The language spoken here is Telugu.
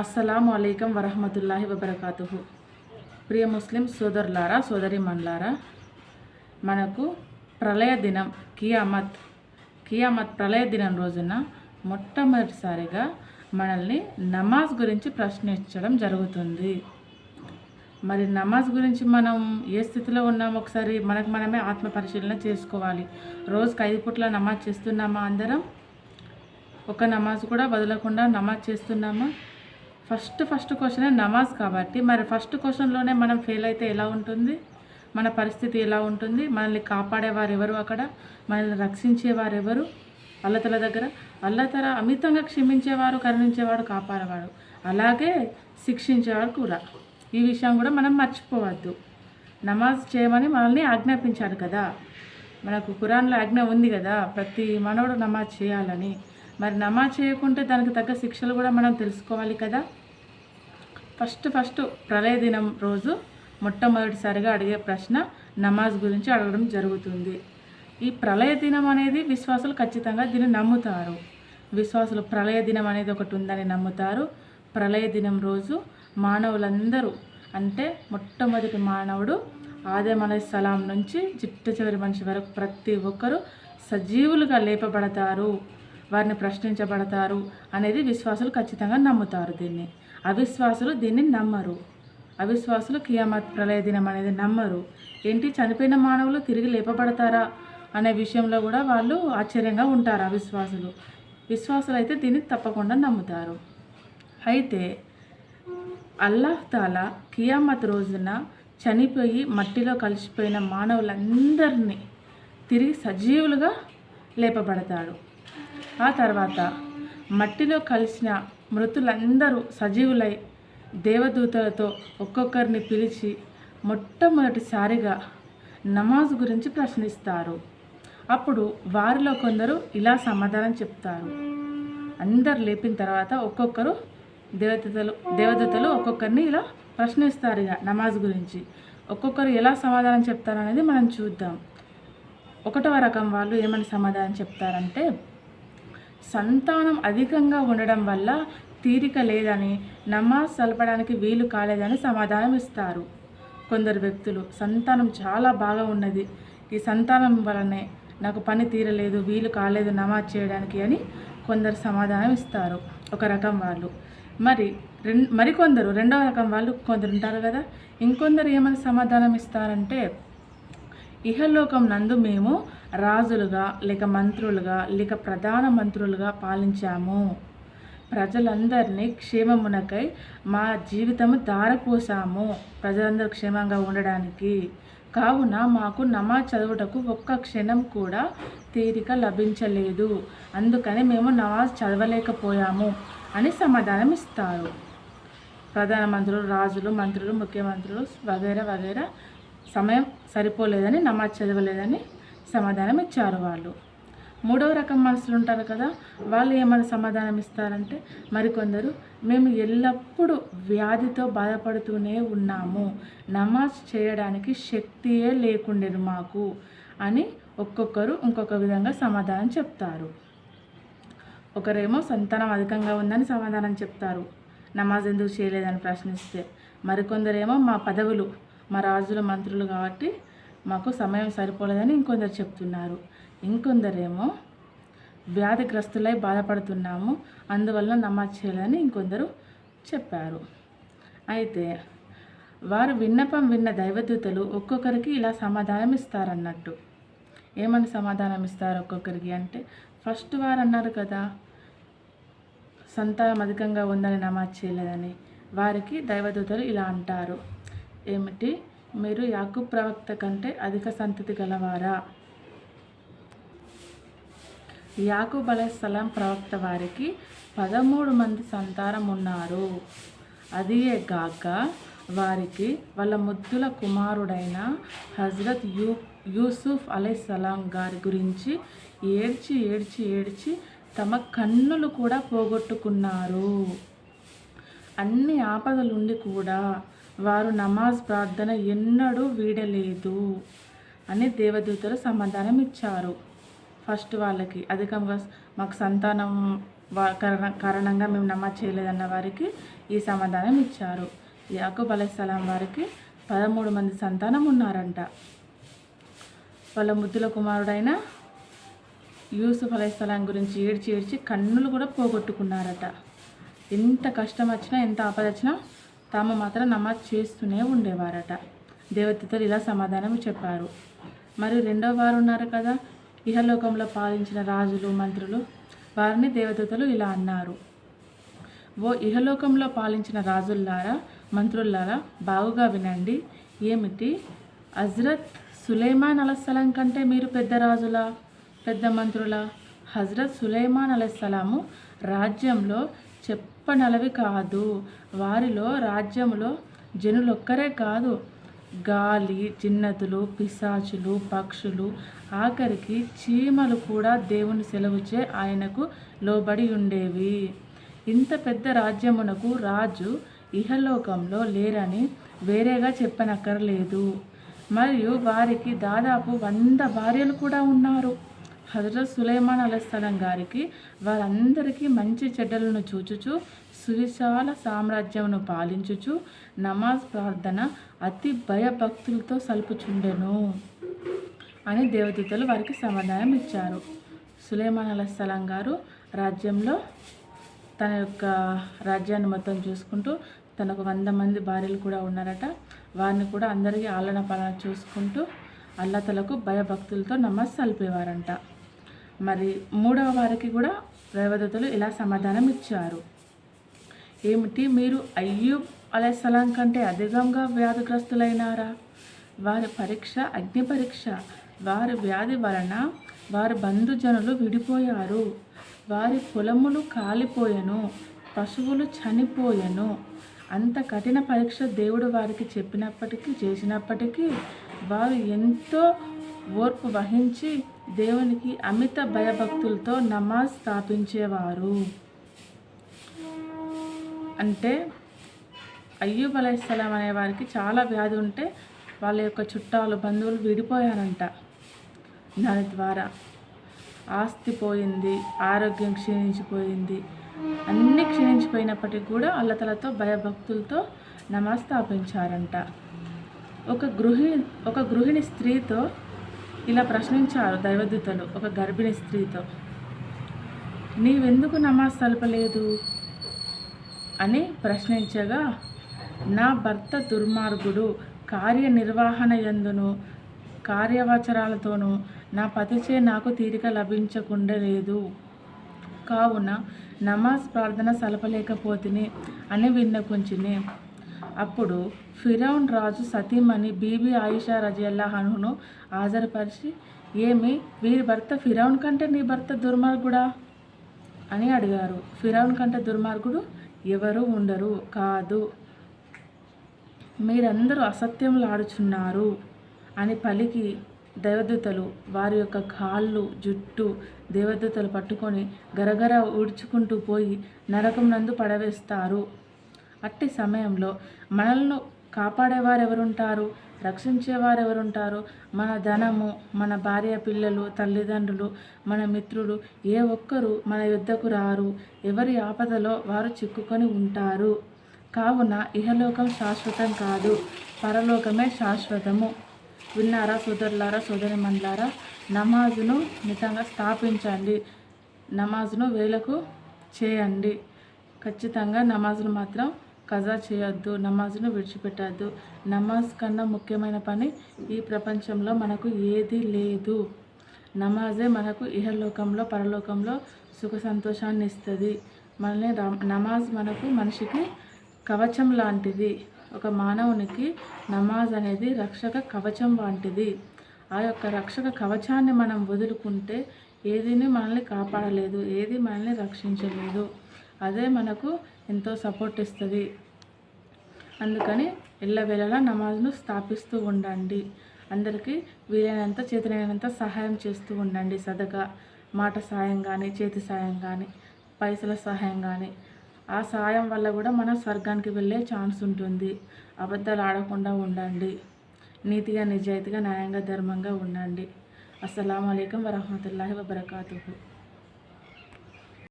అస్సలం అయికం వరహమతుల్లాహి వబర్కాతు ప్రియ ముస్లిం సోదరులారా సోదరిమన్లారా మనకు ప్రళయ దినం కియామత్. కియామత్ ప్రళయ దినం రోజున మొట్టమొదటిసారిగా మనల్ని నమాజ్ గురించి ప్రశ్నించడం జరుగుతుంది. మరి నమాజ్ గురించి మనం ఏ స్థితిలో ఉన్నామో ఒకసారి మనకు మనమే ఆత్మ పరిశీలన చేసుకోవాలి. రోజుకి ఐదు పూట్ల నమాజ్ చేస్తున్నామా అందరం? ఒక నమాజ్ కూడా వదలకుండా నమాజ్ చేస్తున్నామా? ఫస్ట్ ఫస్ట్ క్వశ్చనే నమాజ్ కాబట్టి మరి ఫస్ట్ క్వశ్చన్లోనే మనం ఫెయిల్ అయితే ఎలా ఉంటుంది? మన పరిస్థితి ఎలా ఉంటుంది? మనల్ని కాపాడేవారు ఎవరు అక్కడ? మనల్ని రక్షించేవారు ఎవరు? అల్లతల దగ్గర? అల్లతల అమితంగా క్షమించేవారు కరుణించేవాడు కాపాడేవాడు అలాగే శిక్షించేవాడు కూడా. ఈ విషయం కూడా మనం మర్చిపోవద్దు. నమాజ్ చేయమని మనల్ని ఆజ్ఞాపించాడు కదా. మనకు కురాన్లో ఆజ్ఞ ఉంది కదా ప్రతి మనవడు నమాజ్ చేయాలని. మరి నమాజ్ చేయకుంటే దానికి తగ్గ శిక్షలు కూడా మనం తెలుసుకోవాలి కదా. ఫస్ట్ ఫస్ట్ ప్రళయ దినం రోజు మొట్టమొదటిసారిగా అడిగే ప్రశ్న నమాజ్ గురించి అడగడం జరుగుతుంది. ఈ ప్రళయ దినం అనేది విశ్వాసులు ఖచ్చితంగా దీన్ని నమ్ముతారు. విశ్వాసులు ప్రళయ దినం అనేది ఒకటి ఉందని నమ్ముతారు. ప్రళయ దినం రోజు మానవులందరూ అంటే మొట్టమొదటి మానవుడు ఆదం సలాం నుంచి చిట్ట చివరి మనిషి వరకు ప్రతి ఒక్కరూ సజీవులుగా లేపబడతారు. వారిని ప్రశ్నించబడతారు అనేది విశ్వాసులు ఖచ్చితంగా నమ్ముతారు దీన్ని. అవిశ్వాసులు దీన్ని నమ్మరు. అవిశ్వాసులు కియామత్ ప్రళయ దినం అనేది నమ్మరు. ఏంటి? చనిపోయిన మానవులు తిరిగి లేపబడతారా అనే విషయంలో కూడా వాళ్ళు ఆశ్చర్యంగా ఉంటారు అవిశ్వాసులు. విశ్వాసులు అయితే దీన్ని తప్పకుండా నమ్ముతారు. అయితే అల్లాహ్ తాలా కియామత్ రోజున చనిపోయి మట్టిలో కలిసిపోయిన మానవులందరినీ తిరిగి సజీవులుగా లేపబడతాడు. ఆ తర్వాత మట్టిలో కలిసిన మృతులందరూ సజీవులై దేవదూతలతో ఒక్కొక్కరిని పిలిచి మొట్టమొదటిసారిగా నమాజ్ గురించి ప్రశ్నిస్తారు. అప్పుడు వారిలో కొందరు ఇలా సమాధానం చెప్తారు. అందరు లేపిన తర్వాత ఒక్కొక్కరు దేవదూతలు దేవదూతలు ఒక్కొక్కరిని ఇలా ప్రశ్నిస్తారు ఇక నమాజ్ గురించి. ఒక్కొక్కరు ఎలా సమాధానం చెప్తారనేది మనం చూద్దాం. ఒకటవ రకం వాళ్ళు ఏమని సమాధానం చెప్తారంటే సంతానం అధికంగా ఉండడం వల్ల తీరిక లేదని నమాజ్ సలపడానికి వీలు కాలేదని సమాధానం ఇస్తారు. కొందరు వ్యక్తులు సంతానం చాలా బాగా ఉన్నది. ఈ సంతానం వలనే నాకు పని తీరలేదు వీలు కాలేదు నమాజ్ చేయడానికి అని కొందరు సమాధానం ఇస్తారు. ఒక రకం వాళ్ళు. మరి రెం మరికొందరు రెండవ రకం వాళ్ళు కొందరు ఉంటారు కదా? ఇంకొందరు ఏమని సమాధానం ఇస్తారంటే ఇహలోకం నందు మేము రాజులుగా లేక మంత్రులుగా లేక ప్రధాన మంత్రులుగా పాలించాము. ప్రజలందరినీ క్షేమమునకై మా జీవితము దారపోసాము ప్రజలందరూ క్షేమంగా ఉండడానికి. కావున మాకు నమాజ్ చదువుటకు ఒక్క క్షణం కూడా తీరిక లభించలేదు. అందుకని మేము నమాజ్ చదవలేకపోయాము అని సమాధానం ఇస్తారు. ప్రధానమంత్రులు రాజులు మంత్రులు ముఖ్యమంత్రులు వగైరా వగైరా సమయం సరిపోలేదని నమాజ్ చదవలేదని సమాధానం ఇచ్చారు వాళ్ళు. మూడవ రకం మనుషులు ఉంటారు కదా వాళ్ళు ఏమైనా సమాధానం ఇస్తారంటే మరికొందరు మేము ఎల్లప్పుడూ వ్యాధితో బాధపడుతూనే ఉన్నాము. నమాజ్ చేయడానికి శక్తియే లేకుండేది మాకు అని ఒక్కొక్కరు ఇంకొక విధంగా సమాధానం చెప్తారు. ఒకరేమో సంతానం అధికంగా ఉందని సమాధానం చెప్తారు. నమాజ్ ఎందుకు చేయలేదని ప్రశ్నిస్తే? మరికొందరేమో మా పదవులు మా రాజుల మంత్రులు కాబట్టి మాకు సమయం సరిపోలేదని ఇంకొందరు చెప్తున్నారు. ఇంకొందరేమో వ్యాధిగ్రస్తులై బాధపడుతున్నాము. అందువల్ల నమాజ్ చేయాలని ఇంకొందరు చెప్పారు. అయితే వారు విన్నపం విన్న దైవదూతలు ఒక్కొక్కరికి ఇలా సమాధానం ఇస్తారన్నట్టు ఏమని సమాధానం ఇస్తారు ఒక్కొక్కరికి అంటే ఫస్ట్ వారు అన్నారు కదా సంతానం అధికంగా ఉందని నమాజ్ చేయలేదని. వారికి దైవదూతలు ఇలా అంటారు. ఏమిటి? మీరు యాకూబ్ ప్రవక్త కంటే అధిక సంతతి గలవారా? యాకూబ్ అలైహిస్సలాం ప్రవక్త వారికి పదమూడు మంది సంతానం ఉన్నారు. అదియే గాక వారికి వాళ్ళ ముద్దుల కుమారుడైన హజరత్ యూ యూసుఫ్ అలైహిస్సలాం గారి గురించి ఏడ్చి ఏడ్చి ఏడ్చి తమ కన్నులు కూడా పోగొట్టుకున్నారు. అన్ని ఆపదలుండి కూడా వారు నమాజ్ ప్రార్థన ఎన్నడూ వీడలేదు అని దేవదూతలు సమాధానం ఇచ్చారు. ఫస్ట్ వాళ్ళకి అధికంగా మాకు సంతానం కారణ- కారణంగా మేము నమాజ్ చేయలేదన్న వారికి ఈ సమాధానం ఇచ్చారు. యాకూబ్ అలైహిస్సలాం వారికి పదమూడు మంది సంతానం ఉన్నారంట. వాళ్ళ ముద్దుల కుమారుడైన యూసుఫ్ అలైహిస్సలాం గురించి ఏడ్చి ఏడ్చి కన్నులు కూడా పోగొట్టుకున్నారట. ఎంత కష్టం వచ్చినా ఎంత ఆపద వచ్చినా తాము మాత్రం నమాజ్ చేస్తూనే ఉండేవారట. దేవతలు ఇలా సమాధానం చెప్పారు. మరి రెండో వారు ఉన్నారు కదా? ఇహలోకంలో పాలించిన రాజులు మంత్రులు వారిని దేవతలు ఇలా అన్నారు. ఓ ఇహలోకంలో పాలించిన రాజుల్లారా మంత్రుల్లారా బాగుగా వినండి. ఏమిటి? హజ్రత్ సులైమాన్ అలస్సలం కంటే మీరు పెద్ద రాజులా? పెద్ద మంత్రుల? హజ్రత్ సులైమాన్ అలస్సలాము రాజ్యంలో చెప్పనలవి కాదు. వారిలో రాజ్యంలో జనులొక్కరే కాదు. గాలి జిన్నతులు పిశాచులు పక్షులు ఆఖరికి చీమలు కూడా దేవుని సెలవుచే ఆయనకు లోబడి ఉండేవి. ఇంత పెద్ద రాజ్యమునకు రాజు ఇహలోకంలో లేరని వేరేగా చెప్పనక్కర్లేదు. మరియు వారికి దాదాపు వంద భార్యలు కూడా ఉన్నారు. హజరత్ సులైమాన్ అలస్సలం గారికి వారందరికీ మంచి చెడ్డలను చూచుచు సువిశాల సామ్రాజ్యమును పాలించుచు నమాజ్ ప్రార్థన అతి భయభక్తులతో సలుపుచుండెను అని దేవదూతలు వారికి సమాధానం ఇచ్చారు. సులేమాన్ అలస్సలం గారు రాజ్యంలో తన యొక్క రాజ్యాన్ని మొత్తం చూసుకుంటూ తనకు వంద మంది భార్యలు కూడా ఉన్నారట. వారిని కూడా అందరికీ ఆలన పాలన చూసుకుంటూ అల్లతలకు భయభక్తులతో నమాజ్ సలిపేవారంట. మరి మూడవ వారికి కూడా దేవదూతలు ఇలా సమాధానం ఇచ్చారు. ఏమిటి? మీరు అయ్యూబ్ అలైసలాం కంటే అధికంగా వ్యాధిగ్రస్తులైనారా? వారి పరీక్ష అగ్ని పరీక్ష వారి వ్యాధి వలన వారి బంధుజనులు విడిపోయారు. వారి పొలములు కాలిపోయెను పశువులు చనిపోయెను. అంత కఠిన పరీక్ష దేవుడు వారికి చెప్పినప్పటికీ చేసినప్పటికీ వారు ఎంతో ఓర్పు వహించి దేవునికి అమిత భయభక్తులతో నమాజ్ స్థాపించేవారు. అంటే అయ్యూబ్ అలైస్లాం అనే వారికి చాలా వ్యాధి ఉంటే వాళ్ళ యొక్క చుట్టాలు బంధువులు విడిపోయారంట. దాని ద్వారా ఆస్తి పోయింది ఆరోగ్యం క్షీణించిపోయింది. అన్నీ క్షీణించిపోయినప్పటికీ కూడా అల్లతలతో భయభక్తులతో నమాజ్ స్థాపించారంట. ఒక గృహిణి ఒక గృహిణి స్త్రీతో ఇలా ప్రశ్నించారు దైవదూతలు ఒక గర్భిణీ స్త్రీతో. నీవెందుకు నమాజ్ సలపలేదు అని ప్రశ్నించగా నా భర్త దుర్మార్గుడు కార్యనిర్వహణ ఎందును కార్యవచరాలతోనూ నా పతిచే నాకు తీరిక లభించకుండా లేదు కావున నమాజ్ ప్రార్థన సలపలేకపోతిని అని విన్నకుంచిని అప్పుడు ఫిరౌన్ రాజు సతీమణి బీబీ ఆయిషా రజియల్లాహనును హాజరుపరిచి ఏమి వీరి భర్త ఫిరౌన్ కంటే నీ భర్త దుర్మార్గుడా? అని అడిగారు. ఫిరౌన్ కంటే దుర్మార్గుడు ఎవరు ఉండరు కాదు. మీరందరూ అసత్యములాడుచున్నారు అని పలికి దేవదూతలు. వారి యొక్క కాళ్ళు జుట్టు దేవదూతలు పట్టుకొని గరగర ఊడ్చుకుంటూ పోయి నరకం నందు పడవేస్తారు. అట్టి సమయంలో మనల్ని కాపాడేవారు ఎవరుంటారు రక్షించేవారు ఎవరుంటారు మన ధనము మన భార్య పిల్లలు తల్లిదండ్రులు మన మిత్రులు ఏ ఒక్కరు మన యుద్ధకు రారు. ఎవరి ఆపదలో వారు చిక్కుకొని ఉంటారు. కావున ఇహలోకం శాశ్వతం కాదు పరలోకమే శాశ్వతము. విన్నారా సోదరులారా సోదరి మండలారా నమాజును మితంగా స్థాపించండి. నమాజును వేలకు చేయండి. ఖచ్చితంగా నమాజును మాత్రం కజా చేయొద్దు నమాజ్ను విడిచిపెట్టద్దు. నమాజ్ కన్నా ముఖ్యమైన పని ఈ ప్రపంచంలో మనకు ఏది లేదు. నమాజే మనకు ఇహలోకంలో పరలోకంలో సుఖ సంతోషాన్ని ఇస్తుంది. మనల్ని నమాజ్ మనకు మనిషికి కవచం లాంటిది. ఒక మానవునికి నమాజ్ అనేది రక్షక కవచం లాంటిది. ఆ యొక్క రక్షక కవచాన్ని మనం వదులుకుంటే ఏదీని మనల్ని కాపాడలేదు ఏది మనల్ని రక్షించలేదు. అదే మనకు ఎంతో సపోర్ట్ ఇస్తుంది. అందుకని ఎల్లవేళలా నమాజ్ను స్థాపిస్తూ ఉండండి. అందరికీ వీలైనంత చేతనైనంత సహాయం చేస్తూ ఉండండి సదగా మాట సాయం కానీ చేతి సాయం కానీ పైసల సహాయం కానీ ఆ సాయం వల్ల కూడా మనం స్వర్గానికి వెళ్ళే ఛాన్స్ ఉంటుంది. అబద్ధాలు ఆడకుండా ఉండండి. నీతిగా నిజాయితీగా న్యాయంగా ధర్మంగా ఉండండి. అస్సలం అయికం వరహమతుల్లాహి వబర్కూ